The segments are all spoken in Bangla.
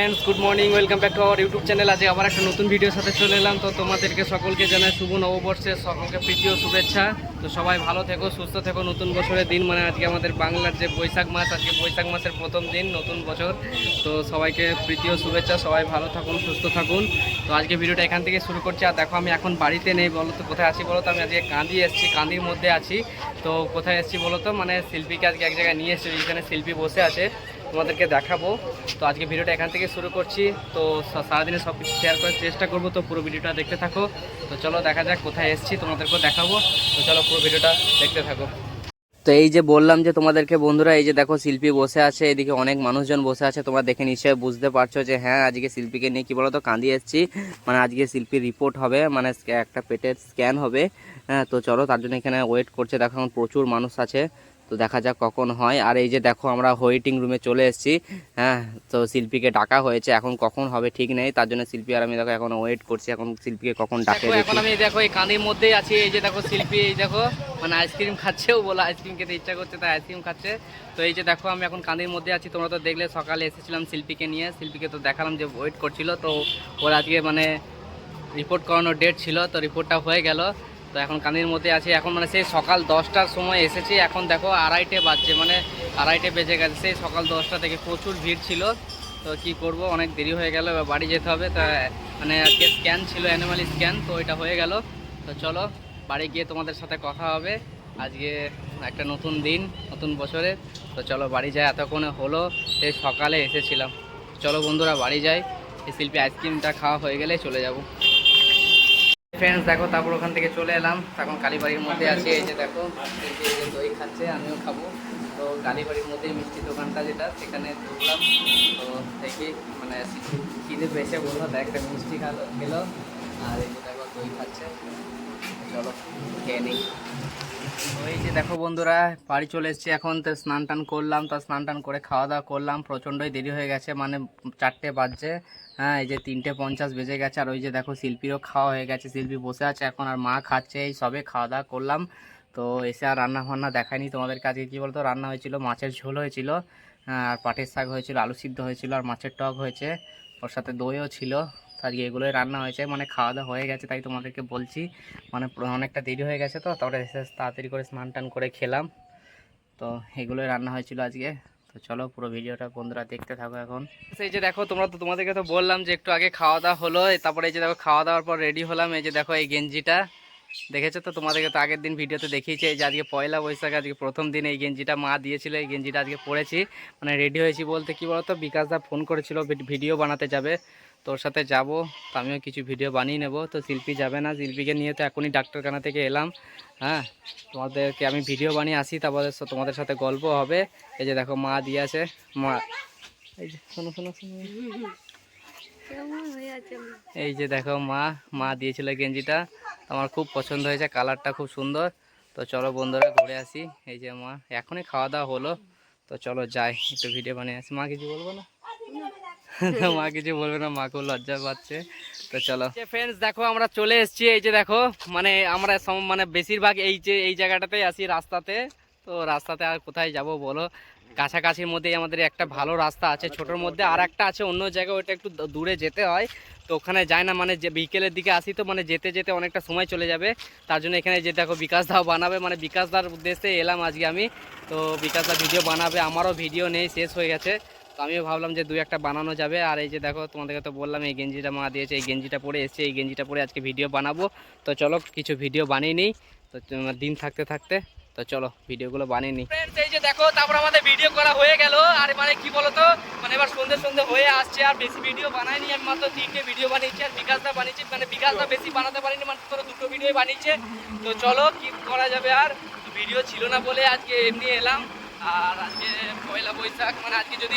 Friends good morning welcome back to our YouTube channel আজকে আবার একটা নতুন ভিডিওর সাথে চলে এলাম। তো তোমাদেরকে সকলকে জানাই শুভ নববর্ষের, সকলকে প্রীতি ও শুভেচ্ছা। তো সবাই ভালো থেকো, সুস্থ থেকো। নতুন বছরের দিন মানে আজকে আমাদের বাংলার যে বৈশাখ মাস, আজকে বৈশাখ মাসের প্রথম দিন, নতুন বছর। তো সবাইকে প্রীতি ও শুভেচ্ছা। সবাই ভালো থাকুন, সুস্থ থাকুন। তো আজকে ভিডিওটা এখান থেকে শুরু করছি। আর দেখো, আমি এখন বাড়িতে নেই বলো তো, কোথায় আছি বলো তো? আমি আজকে কাঁদি এসেছি, কাঁদির মধ্যে আছি। তো কোথায় এসেছি বলো তো? মানে শিল্পীকে আজকে এক জায়গায় নিয়ে এসেছি, যেখানে শিল্পী বসে আছে। তোমাদেরকে দেখাবো। তো আজকে ভিডিওটা এখান থেকে শুরু করছি। তো সারাদিনে সব কিছু শেয়ার করার চেষ্টা করব। তো পুরো ভিডিওটা দেখতে থাকো। তো চলো দেখা যাক কোথায় এসেছি, তোমাদেরকেও দেখাবো। তো চলো পুরো ভিডিওটা দেখতে থাকো। তো এই যে বললাম যে তোমাদেরকে, বন্ধুরা, এই যে দেখো শিল্পী বসে আছে। এদিকে অনেক মানুষজন বসে আছে। তোমরা দেখে নিশ্চয়ই বুঝতে পারছ যে হ্যাঁ আজকে শিল্পীকে নিয়ে কি বলো তো কাঁদিয়ে এসেছি। মানে আজকে শিল্পীর রিপোর্ট হবে। মানে একটা পেটের স্ক্যান হবে। হ্যাঁ তো চলো তার জন্য এখানে ওয়েট করছে। দেখো এখন প্রচুর মানুষ আছে। তো দেখা যাক কখন হয়। আর এই যে দেখো আমরা ওয়েটিং রুমে চলে এসেছি। হ্যাঁ তো শিল্পীকে ডাকা হয়েছে। এখন কখন হবে ঠিক নেই। তার জন্য শিল্পী আর আমি দেখো এখন ওয়েট করছি। এখন শিল্পীকে কখন ডাকে এখন আমি দেখো এই কাঁদির মধ্যেই আছি। এই যে দেখো শিল্পী এই দেখো মানে আইসক্রিম খাচ্ছেও বলে। আইসক্রিম খেতে ইচ্ছা করছে তাই আইসক্রিম খাচ্ছে। তো এই যে দেখো আমি এখন কাঁদির মধ্যে আছি। তোমরা তো দেখলে সকালে এসেছিলাম শিল্পীকে নিয়ে। শিল্পীকে তো দেখালাম যে ওয়েট করছিল। তো ওর আজকে মানে রিপোর্ট করানোর ডেট ছিল। তো রিপোর্টটা হয়ে গেল। তো এখন কান্দির মধ্যে আছি। এখন মানে সেই সকাল দশটার সময় এসেছি। এখন দেখো আড়াইটে বাজছে মানে আড়াইটে বেজে গেছে। সেই সকাল দশটা থেকে প্রচুর ভিড় ছিল। তো কি করব? অনেক দেরি হয়ে গেল বাড়ি যেতে হবে। তা মানে আজকে স্ক্যান ছিল অ্যানিমাল স্ক্যান তো এটা হয়ে গেল। তো চলো, বাড়ি গিয়ে তোমাদের সাথে কথা হবে। আজকে একটা নতুন দিন, নতুন বছরে তো চলো বাড়ি যাই। এতক্ষণে হলো, সেই সকালে এসেছিলাম। চলো বন্ধুরা, বাড়ি যাই। এই শিল্পী আইসক্রিমটা খাওয়া হয়ে গেলে চলে যাব। ফ্রেন্ডস দেখো, তারপর ওখান থেকে চলে এলাম। তখন কালীবাড়ির মধ্যে আছি, এই যে দেখো দই খাচ্ছে, আমিও খাব। তো কালীবাড়ির মধ্যে মিষ্টি দোকানটা যেটা, সেখানে ঢুকলাম। তো দেখি মানে খিদে পেয়েছে বলল একটা মিষ্টি খালো। আর এই যে দেখো, দই খাচ্ছে। চলো, খেয়ে নিই। এই যে দেখো বন্ধুরা বাড়ি চলে এসেছি এখন তো স্নান টান করলাম তো স্নান টান করে খাওয়া দাওয়া করলাম প্রচণ্ডই দেরি হয়ে গেছে মানে চারটে বাজছে হ্যাঁ এই যে তিনটে পঞ্চাশ বেজে গেছে আর ওই যে দেখো শিল্পীরও খাওয়া হয়ে গেছে শিল্পী বসে আছে এখন আর মা খাচ্ছে এই সবে খাওয়া দাওয়া করলাম তো এসে আর রান্না ফান্না দেখায়নি তোমাদের কাছে কী বলতো রান্না হয়েছিল মাছের ঝোল হয়েছিল হ্যাঁ, আর পাটের শাক হয়েছিল আলু সিদ্ধ হয়েছিল আর মাছের টক হয়েছে ওর সাথে দইও ছিল তো আজকে এগুলোই রান্না হয়েছে মানে খাওয়া দাওয়া হয়ে গেছে তাই তোমাদেরকে বলছি। মানে অনেকটা দেরি হয়ে গেছে তো, তারপরে এসে তাড়াতাড়ি করে স্নান টান করে খেলাম। তো এগুলোই রান্না হয়েছিল আজকে। তো চলো পুরো ভিডিওটা বন্ধুরা দেখতে থাকো এখন। এই যে দেখো, তোমরা তো তোমাদেরকে তো বললাম যে একটু আগে খাওয়া দাওয়া হলো, তারপরে এই যে দেখো খাওয়া দাওয়ার পর রেডি হলাম, এই যে দেখো এই গেঞ্জিটা। দেখেছ তো? তোমাদেরকে তো আগের দিন ভিডিওতে দেখিয়েছি যে আজকে পয়লা বৈশাখ আজকে প্রথম দিন এই গেঞ্জিটা মা দিয়েছিল এই গেঞ্জিটা আজকে পরেছি। মানে রেডি হয়েছি বলতে কি বলতো? বিকাশদা ফোন করেছিল ভিডিও বানাতে যাবে। তোর সাথে যাব তো আমিও কিছু ভিডিও বানিয়ে নেব। তো শিল্পী যাবে না শিল্পীকে নিয়ে তো এখনই ডাক্তারখানা থেকে এলাম হ্যাঁ? তোমাদেরকে আমি ভিডিও বানিয়ে আসি তারপরে তোমাদের সাথে গল্প হবে। এই যে দেখো মা দিয়ে আছে মা। এই যে শোনো শোনো শোনো। এই যে দেখো মা মা দিয়েছিল গেঞ্জিটা। আমার খুব পছন্দ হয়েছে, কালারটা খুব সুন্দর। তো চলো বন্ধুরা, ঘুরে আসি। এই যে মা, এখনই খাওয়া দাওয়া হলো। তো চলো যাই, একটু ভিডিও বানিয়ে আসি। মা কিছু বলব না? মা কিছু বলবে না মাকেও লজ্জা পাচ্ছে। তো চলো। ফ্রেন্ডস দেখো আমরা চলে এসেছি। এই যে দেখো মানে আমরা মানে বেশিরভাগ এই যে, এই জায়গাটাতেই আসি রাস্তাতে। তো রাস্তাতে আর কোথায় যাব বলো? কাছাকাছির মধ্যেই আমাদের একটা ভালো রাস্তা আছে। ছোটোর মধ্যে আর একটা আছে, অন্য জায়গায় ওটা একটু দূরে যেতে হয়। তো ওখানে যায় না মানে যে বিকেলের দিকে আসি তো মানে যেতে যেতে অনেকটা সময় চলে যাবে। তার জন্য এখানে যে দেখো বিকাশ দাও বানাবে মানে বিকাশ দার উদ্দেশ্যে এলাম আজকে আমি। তো বিকাশ দা ভিডিও বানাবে, আমারও ভিডিও নেই, শেষ হয়ে গেছে। তো আমিও ভাবলাম যে দুই একটা বানানো যাবে। আর এই যে দেখো, তোমাদেরকে তো বললাম, এই গেঞ্জিটা মা দিয়েছে, এই গেঞ্জিটা পরে এসছে, এই গেঞ্জিটা পরে আজকে ভিডিও বানাবো। তো চলো, কিছু ভিডিও বানিয়ে নিই। তো দিন থাকতে থাকতে তো চলো ভিডিওগুলো বানিয়ে নিই। এই যে দেখো তারপর আমাদের ভিডিও করা হয়ে গেল। আর মানে কি বলতো? মানে এবার সন্ধে সন্ধে হয়ে আসছে আর বেশি ভিডিও বানাইনি। আমি মাত্র তিনটে ভিডিও বানিয়েছি আর বিকাশদা বানিয়েছি। মানে বিকাশদা বেশি বানাতে পারিনি মাত্র দুটো ভিডিও বানিয়েছে। তো চলো কি করা যাবে আর? ভিডিও ছিল না বলে আজকে এমনি এলাম। আর আজকে পয়লা বৈশাখ মানে আজকে যদি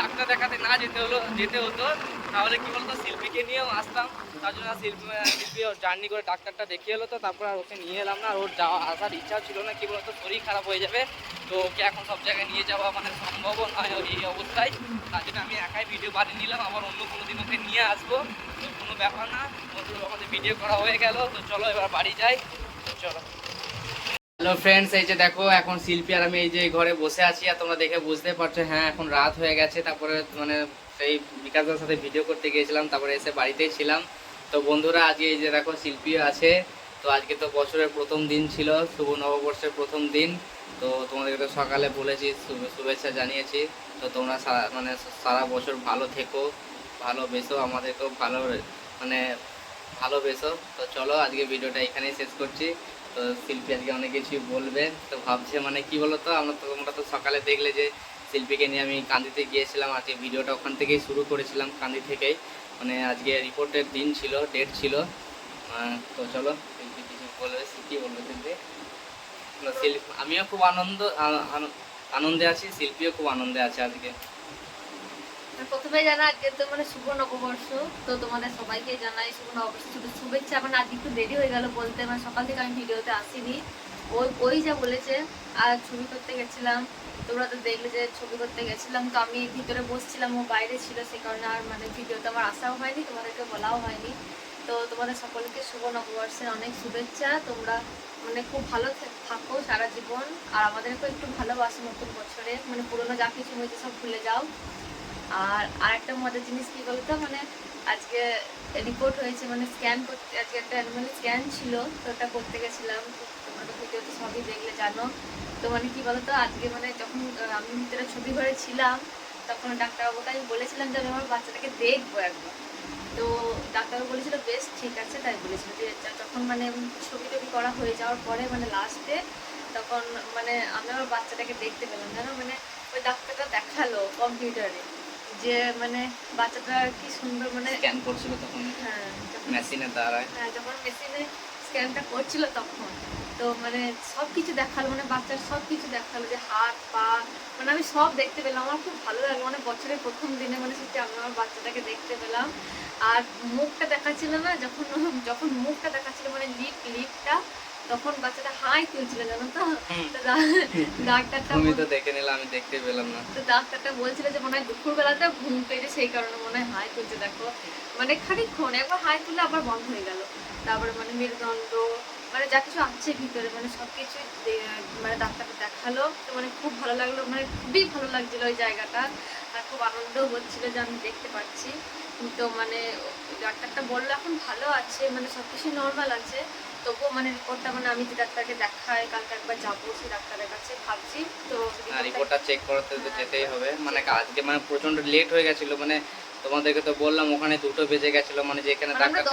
ডাক্তার দেখাতে না যেতে হলো যেতে হতো, তাহলে কি বলতো, শিল্পীকে নিয়েও আসতাম। তার জন্য শিল্পী শিল্পী জার্নি করে ডাক্তারটা দেখিয়ে এলো তো, তারপর আর ওকে নিয়ে এলাম না, আর ওর যাওয়া আসার ইচ্ছা ছিল না, কি বলতো, শরীর খারাপ হয়ে যাবে। তো ওকে এখন সব জায়গায় নিয়ে যাওয়া মানে সম্ভব নয় এই অবস্থায়। তার জন্য আমি একাই ভিডিও বানিয়ে নিলাম, আবার অন্য কোনো দিন ওকে নিয়ে আসব। কোনো ব্যাপার না, বন্ধুরা, আমাদের ভিডিও করা হয়ে গেল। তো চলো এবার বাড়ি যাই। চলো। হ্যালো ফ্রেন্ডস এই যে দেখো, এখন শিল্পী আর আমি এই যে ঘরে বসে আছি আর তোমরা দেখে বুঝতে পারছ হ্যাঁ এখন রাত হয়ে গেছে। তারপরে মানে সেই বিকাশের সাথে ভিডিও করতে গিয়েছিলাম, তারপরে এসে বাড়িতেই ছিলাম। তো বন্ধুরা, আজকে এই যে দেখো শিল্পী আছে, তো আজকে তো বছরের প্রথম দিন ছিল, শুভ নববর্ষের প্রথম দিন। তো তোমাদেরকে তো সকালে বলেছি, শুভে- শুভেচ্ছা জানিয়েছি। তো তোমরা সারা মানে সারা বছর ভালো থেকো ভালোবেসো আমাদেরকেও ভালো মানে ভালোবেসো তো চলো, আজকে ভিডিওটা এখানেই শেষ করছি। তো শিল্পী আজকে অনেক কিছুই বলবে। তো ভাবছে মানে কি বলো তো আমরা তো তোমরা তো সকালে দেখলে যে শিল্পীকে নিয়ে আমি কান্দিতে গিয়েছিলাম, আজকে ভিডিওটা ওখান থেকেই শুরু করেছিলাম কান্দি থেকেই। মানে আজকে রিপোর্টের দিন ছিল ডেট ছিল। তো চলো, শিল্পী কিছু বলবে কি বলবে শিল্পী। আমিও খুব আনন্দ আনন্দে আছি, শিল্পীও খুব আনন্দে আছে আজকে। প্রথমে জানা আজকে তো মানে শুভ নববর্ষ। তো তোমাদের সবাইকে জানাই শুভ নববর্ষ। শুধু শুভেচ্ছা মানে আজকে একটু দেরি হয়ে গেল বলতে। মানে সকাল থেকে আমি ভিডিওতে আসিনি। ওই ওই যা বলেছে, আর ছবি করতে গেছিলাম। তোমরা তো দেখলে যে ছবি করতে গেছিলাম। তো আমি ভিতরে বসছিলাম, ও বাইরে ছিল, সে কারণে আর মানে ভিডিওতে আমার আসাও হয়নি, তোমাদেরকে বলাও হয়নি। তো তোমাদের সকলকে শুভ নববর্ষের অনেক শুভেচ্ছা। তোমরা মানে খুব ভালো থাকো সারা জীবন। আর আমাদেরকেও একটু ভালোবাসো নতুন বছরে। মানে পুরোনো যা কিছু হয়েছে সব ভুলে যাও। আর আরেকটা মজার জিনিস কি বলতো? মানে আজকে রিপোর্ট হয়েছে মানে স্ক্যান করতে আজকে একটা অ্যানিমাল স্ক্যান ছিল, তো ওটা করতে গেছিলাম। তোমরা তো সবই দেখলে, জানো। তো মানে কি বলতো, আজকে মানে যখন আমি ভিতরে ছবি ঘরে ছিলাম, তখন ডাক্তারবাবুকে আমি বলেছিলাম যে আমি আমার বাচ্চাটাকে দেখব একবার। তো ডাক্তারবাবু বলেছিল, বেশ, ঠিক আছে। তাই বলেছিল। যে যখন মানে ছবি টবি করা হয়ে যাওয়ার পরে মানে লাস্টে তখন মানে আমি আমার বাচ্চাটাকে দেখতে পেলাম। জানো মানে ওই ডাক্তারটা দেখাল কম্পিউটারে যে মানে বাচ্চাটা কি সুন্দর মানে স্ক্যান করছিল তখন। হ্যাঁ মেশিনের দ্বারায় হ্যাঁ যখন মেশিনে স্ক্যানটা করছিল তখন। তো মানে সব কিছু দেখাল মানে বাচ্চার সব কিছু দেখাল যে হাত পা মানে আমি সব দেখতে পেলাম। আমার খুব ভালো লাগল মানে বছরের প্রথম দিনে মানে সত্যি আমি আমার বাচ্চাটাকে দেখতে পেলাম। আর মুখটা দেখাচ্ছিল না যখন যখন মুখটা দেখাচ্ছিল মানে লিপ লিপটা তখন বাচ্চাটা হাই তুলছিল জানো তো? ডাক্তারটা বল- তো দেখে নিলে আমি দেখতে পেলাম না। তো ডাক্তারটা বলছিল যে মনে হয় দুপুর বেলাতে ঘুম পেয়েছে সেই কারণে মনে হয় হাই তুলছে দেখো। মানে খানিকক্ষণ একবার হাই তুললে আবার বন্ধ হয়ে গেল। তারপরে মানে মেরুদণ্ড মানে যা কিছু আছে ভিতরে মানে সব কিছু মানে ডাক্তারটা দেখাল। তো মানে খুব ভালো লাগল মানে খুবই ভালো লাগছিল ওই জায়গাটা। আর খুব আনন্দ হচ্ছিল যে আমি দেখতে পাচ্ছি। তো মানে ডাক্তারটা বলল এখন ভালো আছে মানে সব কিছু নর্মাল আছে। তবুও মানে রিপোর্টটা মানে আমি যে ডাক্তারকে দেখাই কালকে একবার যাব সেই ডাক্তারের কাছে ভাবছি। তো রিপোর্টটা- চেক করাতে তো যেতেই হবে। মানে আজকে মানে প্রচণ্ড লেট হয়ে গেছিল মানে তোমাদেরকে তো বললাম ওখানে দুটো বেজে গেছিল মানে যেখানে মানে ডাক্তার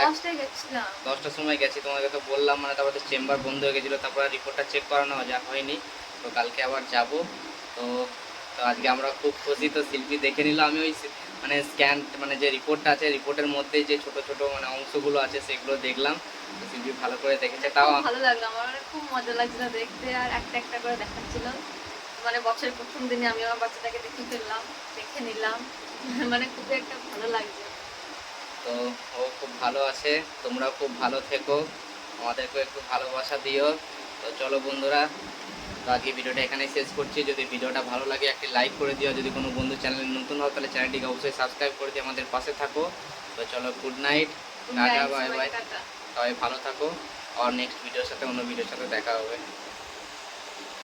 দশটার সময় গেছি তোমাদেরকে তো বললাম মানে তারপরে চেম্বার বন্ধ হয়ে গেছিল তারপরে রিপোর্টটা চেক করানো যা হয়নি। তো কালকে আবার যাব। তো তো আজকে আমরা খুব খুশি তো শিল্পী দেখে নিল আমি ওই মানে স্ক্যান মানে যে রিপোর্টটা আছে রিপোর্টের মধ্যে যে ছোট ছোট মানে অংশগুলো আছে সেগুলো দেখলাম। শিল্পী ভালো করে দেখেছে। তাও ভালো লাগল। আমার মানে খুব মজা লাগছিল দেখতে আর একটা একটা করে দেখাচ্ছিল। মানে বছরের প্রথম দিনে আমি আমার বাচ্চাটাকে দেখে ফেললাম দেখে নিলাম। মানে খুবই একটা ভালো লাগছে। তো ও খুব ভালো আছে। তোমরাও খুব ভালো থেকো। আমাদেরকে একটু ভালোবাসা দিও। তো চলো বন্ধুরা তো আজকে ভিডিওটা এখানেই শেষ করছি। যদি ভিডিওটা ভালো লাগে একটি লাইক করে দিও। যদি কোনো বন্ধু চ্যানেল নতুন হও তাহলে চ্যানেলটিকে অবশ্যই সাবস্ক্রাইব করে দিয়ে আমাদের পাশে থাকো। তো চলো good night tata bye bye. সবাই ভালো থাকো। আর নেক্সট ভিডিওর সাথে অন্য ভিডিওর সাথে দেখা হবে।